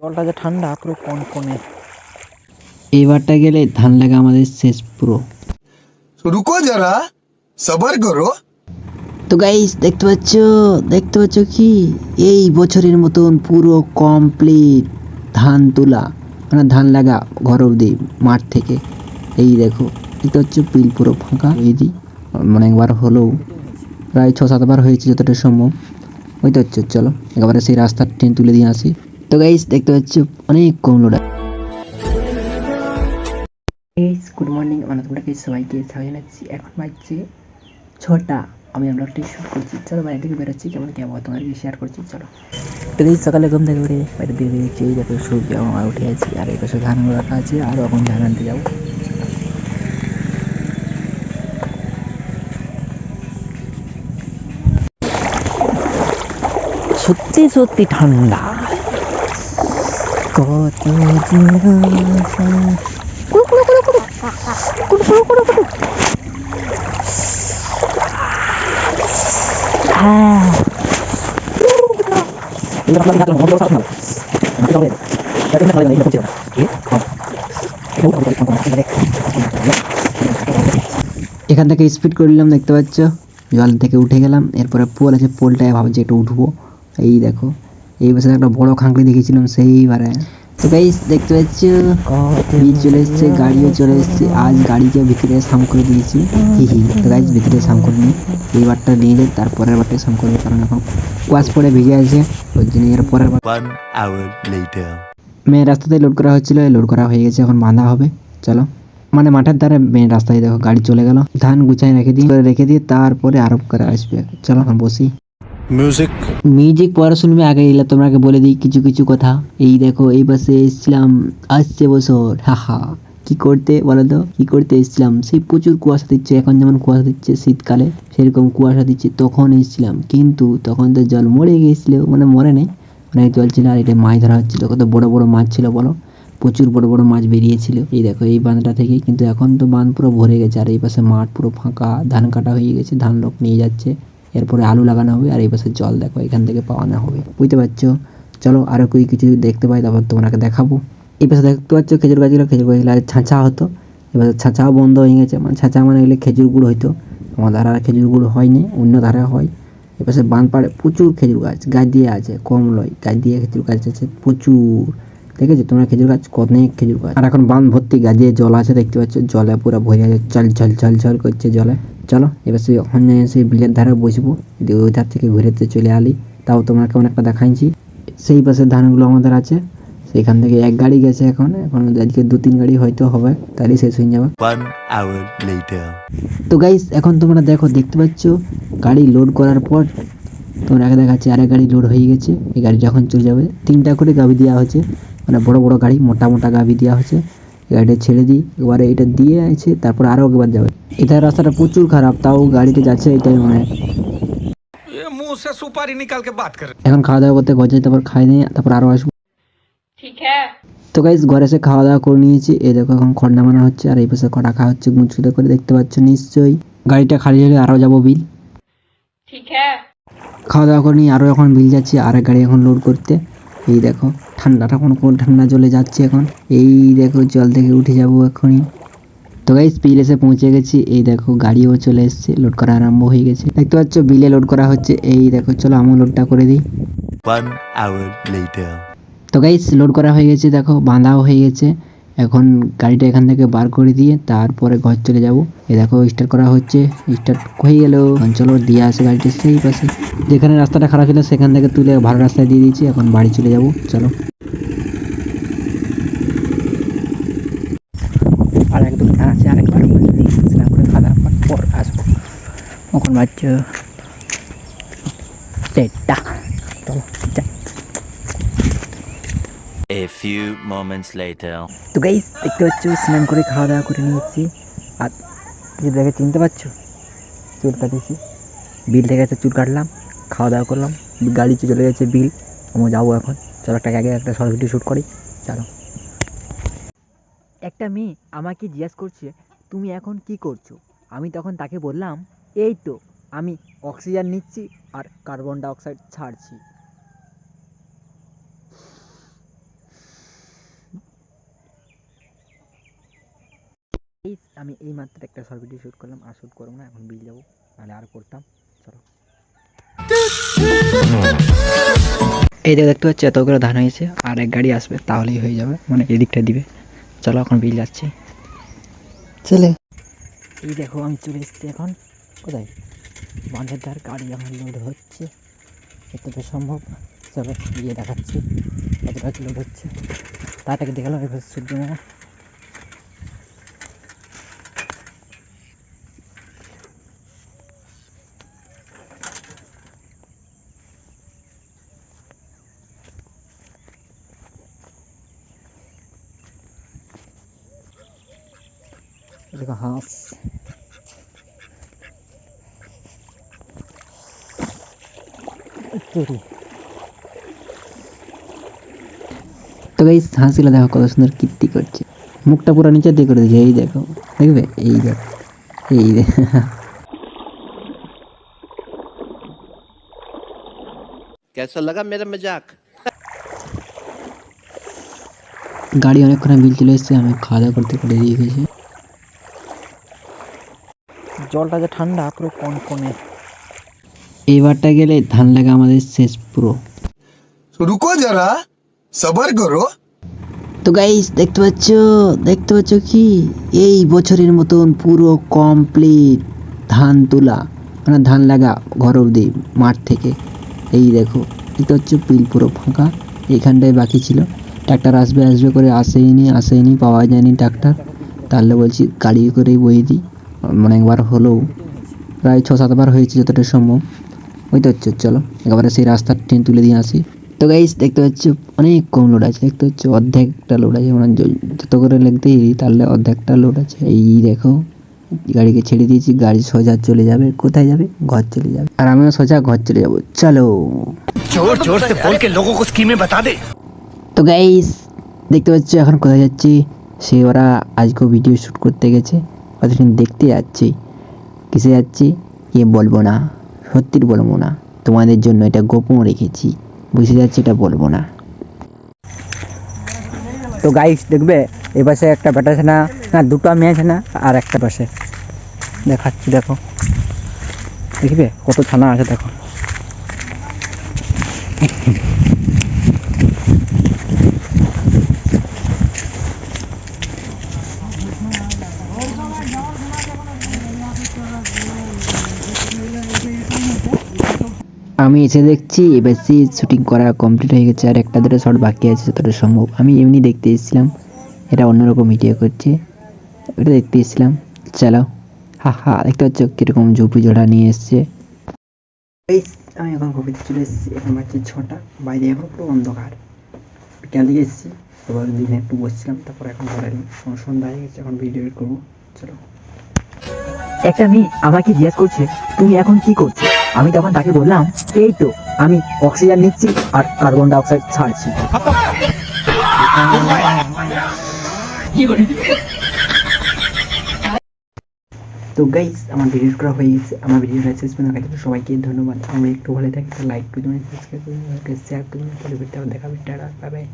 জলটা যে ঠান্ডা পুরো কনকনে। এবারটা গেলে ধান লাগা আমাদের শেষ পুরো। রুকো যারা সবার করো। তো গাইস দেখতে পাচ্ছ দেখতে পাচ্ছ কি? এই বছরের মতন পুরো কমপ্লিট ধান তোলা মানে ধান লাগা ঘর অব্দি মাঠ থেকে। এই দেখো দেখতে পাচ্ছ পিল পুরো ফাঁকা। দিই মানে একবার হলেও প্রায় ছ সাতবার হয়েছে যতটা সম্ভব। ওই তো চলো একেবারে সেই রাস্তার ট্রেন তুলে দিয়ে আসি। তো গাইস দেখতে পাচ্ছ, অনেক কম লোড গুড মর্নিং আমরা তোমরাকে সবাইকে স্বাগত জানাচ্ছি। এখন বাজছে ছটা, আমি আমরা ব্লগটি শুট করছি। চলো বাড়ি থেকে বেরোচ্ছি, কেমন কেমন তোমাদেরকে শেয়ার করছি, চলো। তো এই সকালে ঘুম থেকে উঠে বাইরে দিয়ে দিয়েছি এই দেখো সূর্য, আমার উঠে আছি আর এই পাশে ধান রাখা আছে আরও এখন ধান আনতে যাব। সত্যি সত্যি ঠান্ডা। কত। এখান থেকে স্পিড করে দেখতে পাচ্ছ জল থেকে উঠে গেলাম, এরপরে পোল আছে পোলটায় ভাবছি একটু উঠবো এই দেখো এই বছর একটা বড় খাঁকড়ি দেখেছিলাম সেইবারে। তো গাইস দেখতে পাচ্ছ? বীজ চলে এসছে গাড়িও চলে এসছে। আজ গাড়িকে ভিতরে সাম করে দিয়েছি। হি হি। তো গাইস ভিতরে সাম করে নিই এইবারটা নিয়ে যাই তারপরের বারটা সাম করব কারণ এখন কুয়াশ পড়ে ভিজে আছে। ওই জন্য এর পরের বার. মেন রাস্তাতে লোড করা হচ্ছিল লোড করা হয়ে গেছে এখন বাঁধা হবে। চলো। মানে মাঠের ধারে মেন রাস্তায় দেখো গাড়ি চলে গেল। ধান গুছাই রেখে দিই রেখে দিয়ে তারপরে আরোপ করে আসবে। চলো এখন বসি। Music. মিউজিক পরে শুনবে, আগে এলে তোমাকে বলে দিই কিছু কিছু কথা। এই দেখো, এই বাসে এসেছিলাম, আসছে বছর হাহা কি করতে বলো তো কি করতে এসেছিলাম? সেই প্রচুর কুয়াশা দিচ্ছে, এখন যেমন কুয়াশা দিচ্ছে শীতকালে, সেরকম কুয়াশা দিচ্ছে, তখন এসেছিলাম। কিন্তু তখন তো জল মরে গিয়েছিল মানে মরে নেই, অনেক জল ছিল, আর এটা মাছ ধরা হচ্ছিল, কত বড় বড় মাছ ছিল বলো? প্রচুর বড় বড় মাছ বেরিয়েছিল। এই দেখো, এই বাঁধটা থেকেই কিন্তু এখন তো বাঁধ পুরো ভরে গেছে, আর এই পাশে মাঠ পুরো ফাঁকা, ধান কাটা হয়ে গেছে, ধান লোক নিয়ে যাচ্ছে। এরপরে আলু লাগানো হবে আর এই পাশে জল দেখো, এখান থেকে পাওয়ানো হবে। বুঝতে পারছ? চলো আরও কই কিছু দেখতে পাই, তারপর তোমাকে দেখাবো। এই পাশে দেখতে পাচ্ছ খেজুর গাছগুলো খেজুর গাছগুলো ছাঁচা হতো। এবার ছাঁচাও বন্ধ হয়ে গেছে মানে ছাঁচা মানে এগুলো খেজুর গুড় হইতো। আমাদের আর খেজুর গুড় হয়নি, অন্য ধারে হয়। এপাশে বান পাড়ে প্রচুর খেজুর গাছ গাছ দিয়ে আছে কম লয় গাছ দিয়ে খেজুর গাছ আছে প্রচুর। দেখেছ তোমরা খেজুর গাছ অনেক খেজুর গাছ। আর এখন বান ভর্তি গাছ জল আছে দেখতে পাচ্ছ? জলে পুরো ভরে আছে চল চল চল চল করছে জলে। চলো এবার সেই ওখানে সেই বিলের ধারে বসবো। ওই ধার থেকে ঘুরেতে চলে আলি তাও তোমাকে অনেকটা দেখাইছি। সেই পাশে ধানগুলো আমাদের আছে। সেখান থেকে এক গাড়ি গেছে এখন। এখন আজকে দু তিন গাড়ি হয়তো হবে তাহলেই শেষ হয়ে যাবে. তো গাইস এখন তোমরা দেখো দেখতে পাচ্ছ? গাড়ি লোড করার পর তোমরা আগে দেখাচ্ছে আরেক গাড়ি লোড হয়ে গেছে। এই গাড়ি যখন চলে যাবে তিনটা করে গাভি দেওয়া হয়েছে। মানে বড় বড় গাড়ি মোটা মোটা গাভি দেওয়া হয়েছে। গাড়িটা ছেড়ে দিই এবারে এটা দিয়ে আছে তারপর আরও একবার যাবে। এটা রাস্তাটা প্রচুর খারাপ তাও গাড়িতে যাচ্ছে এটাই মনে হয়। এখন খাওয়া দাওয়া করতে ঘর যাই তারপর খাই নিয়ে তারপর আরও আসব। হ্যাঁ। তো গাইজ ঘরে এসে খাওয়া দাওয়া করে নিয়েছি। এই দেখো এখন খড় নামানো হচ্ছে আর এই পাশে কটা খাওয়া হচ্ছে মুচকুটে করে দেখতে পাচ্ছ নিশ্চয়ই। গাড়িটা খালি হলে আরও যাব বিল। হ্যাঁ। খাওয়া দাওয়া করে নিয়ে আরও এখন বিল যাচ্ছি আর গাড়ি এখন লোড করতে। এই দেখো। ঠান্ডাটা কোন কোন ঠান্ডা জলে যাচ্ছে এখন? এই দেখো জল থেকে উঠে যাব এখনই। তো গাইস বিল এসে পৌঁছে গেছি। এই দেখো গাড়িও চলে এসছে লোড করা আরম্ভ হয়ে গেছে। দেখতে পাচ্ছ বিলে লোড করা হচ্ছে। এই দেখো চলো আমি লোডটা করে দিই. তো গাইস লোড করা হয়ে গেছে দেখো বাঁধাও হয়ে গেছে। এখন গাড়িটা এখান থেকে বার করে দিয়ে তারপরে ঘর চলে যাব। এ দেখো স্টার্ট করা হচ্ছে। স্টার্ট হয়ে গেল। চলো, দিয়ে আসে গাড়িটা সেই পাশে। যেখানে রাস্তাটা খারাপ ছিল, সেখান থেকে তুলে ভালো রাস্তায় দিয়ে দিয়েছি। এখন বাড়ি চলে যাব। চলো। আর খাওয়া পর আসব বাজছে দেড়টা চলো Few moments later. তো গাইস দেখতে পাচ্ছ? স্নান করে খাওয়া দাওয়া করে নিয়েছি। আর যে দেখে চিনতে পারছ? চুল কাটিয়েছি বিল থেকে একটা চুল কাটলাম, খাওয়া দাওয়া করলাম। গাড়ি চলে গেছে বিল। আমি যাব এখন। চলো একটা আগে একটা শর্ট ভিডিও শ্যুট করি। চলো। একটা মেয়ে আমাকে জিজ্ঞেস করছে, তুমি এখন কি করছ? আমি তখন তাকে বললাম, এই তো, আমি অক্সিজেন নিচ্ছি আর কার্বন ডাইঅক্সাইড ছাড়ছি। এই আমি এই মাত্র একটা শর্ট ভিডিও শ্যুট করলাম আর শ্যুট করব না এখন বিল যাব নাহলে আর করতাম চলো। এই যে দেখতে পাচ্ছি এতগুলো ধান হয়েছে আর এক গাড়ি আসবে তাহলেই হয়ে যাবে মানে এদিকটা দিবে। চলো এখন বিল যাচ্ছি। চলে। এই দেখো আমি চলে এসেছি এখন কোথায়? বাঁধের ধার গাড়ি আমার লোড হচ্ছে যতটা সম্ভব? চলো গিয়ে দেখাচ্ছি কতটা কি লোড হচ্ছে। তাটাকে দেখালাম এবার সূর্য মামা এই দেখো হাঁস চুরি তো গাইস হাসিলা দেখো কত সুন্দর কীর্তি করছে মুখটা পুরো নিচে দিয়ে করে দিয়েছে এই দেখো দেখবে এই দেখো এই দেখো कैसा लगा मेरा मजाक গাড়ি অনেকক্ষণ বিল চলে এসেছে আমি খাওয়া দাওয়া করতে করে দিয়ে গেছি জলটা যে ঠান্ডা পুরো কনকনে। এবারটা গেলে ধান লাগা আমাদের শেষ পুরো। রুকো যারা সবার করো। তো গাইস দেখতে পাচ্ছ দেখতে পাচ্ছ কি? এই বছরের মতন পুরো কমপ্লিট ধান তোলা। মানে ধান লাগা ঘর অবধি মাঠ থেকে। এই দেখো দেখতে পাচ্ছ পিল পুরো ফাঁকা। এইখানটায় বাকি ছিল। ট্রাক্টর আসবে আসবে করে আসেইনি আসেইনি পাওয়া যায়নি ট্রাক্টর। তাহলে বলছি গাড়ি করেই বই দিই। মানে একবার হলেও প্রায় ছ সাতবার হয়েছে যতটা সম্ভব ওই তো হচ্ছে চলো একেবারে সেই রাস্তার ট্রেন তুলে দিয়ে আসি তো গাইস দেখতে পাচ্ছ অনেক কম লোড আছে দেখতে পাচ্ছ অর্ধেকটা লোড আছে মানে য- যত করে লিখতে তাহলে অর্ধেকটা লোড আছে এই দেখো গাড়িকে ছেড়ে দিয়েছি গাড়ি সোজা চলে যাবে কোথায় যাবে ঘর চলে যাবে আর আমিও সোজা ঘর চলে যাব চলো जोर जोर से बोल के लोगों को स्कीमें बता दे তো গাইস দেখতে পাচ্ছ এখন কোথায় যাচ্ছি সে ওরা আজকেও ভিডিও শ্যুট করতে গেছে কতদিন দেখতে যাচ্ছি। কিসে যাচ্ছি? কে বলব না। সত্যির বলব না। তোমাদের জন্য এটা গোপন রেখেছি। বুঝে যাচ্ছে এটা বলব না। তো গাইস দেখবে? এই পাশে একটা বেটা ছানা না? দুটো মেয়ে না? আর একটা পাশে। দেখাচ্ছি, দেখো। দেখবে? কত ছানা আছে, দেখো। আমি এসে দেখছি এবার সে শুটিং করা কমপ্লিট হয়ে গেছে আর একটা দুটো শট বাকি আছে যতটা সম্ভব। আমি এমনি দেখতে এসেছিলাম এটা অন্যরকম ভিডিও করছে। ওটা দেখতে এসেছিলাম চলো। হা হা দেখতে পাচ্ছ কীরকম ঝুপি জোড়া নিয়ে এসছে। আমি এখন কবিতে চলে এসেছি এখন বাজছে ছটা বাইরে এখন পুরো অন্ধকার। বিকাল দিকে এসেছি এবার দিনে একটু বসছিলাম তারপর এখন ঘরে সন্ধ্যা হয়ে গেছে এখন ভিডিও এডিট করব চলো। একটা মেয়ে আমাকে জিজ্ঞেস করছে তুমি এখন কি করছ? আমি তখন তাকে বললাম, এই তো, আমি অক্সিজেন নিচ্ছি আর কার্বন ডাইঅক্সাইড ছাড়ছি। তো গাইস আমার ভিডিও করা হয়ে গেছে, আমার ভিডিওটা শেষ পর্যন্ত দেখার সবাইকে ধন্যবাদ। আমি একটু ভালো থাকি লাইক করে দেবেন সাবস্ক্রাইব করে শেয়ার করে দেবেন পরে ভিডিওটা দেখাবে। Tata bye bye